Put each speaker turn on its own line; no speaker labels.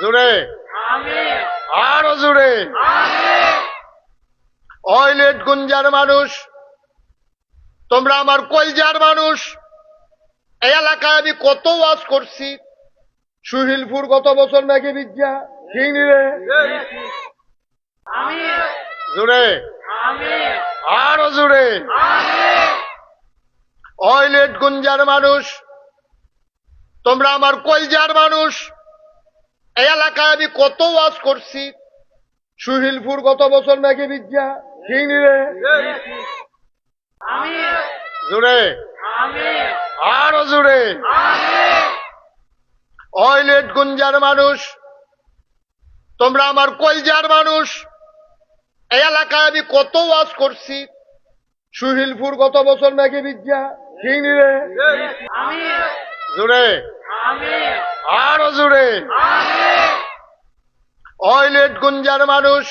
জোরে আরও জোরে অয়লেট গুঞ্জার মানুষ, তোমরা আমার কলজার মানুষ। এই এলাকায় আমি কত ওয়াজ করছি। সুহিলপুর গত বছর নাকি বিদ্যা? ঠিক জোরে আরও জোরে অয়লেট গুঞ্জার মানুষ, তোমরা আমার কলজার মানুষ। এলাকায় আমি কত ওয়াজ করছি। সুহিলপুর গত বছর নাকি বিদ্যা ঠিক নি রে জোরে আরও জোরে অয়লেট গুঞ্জার মানুষ, তোমরা আমার কলজার মানুষ। এই এলাকায় আমি কত ওয়াজ করছি। সুহিলপুর গত বছর নাকি বিদ্যা ঠিক নি রে জোরে আরও জোরে অয়লেট গুঞ্জার মানুষ।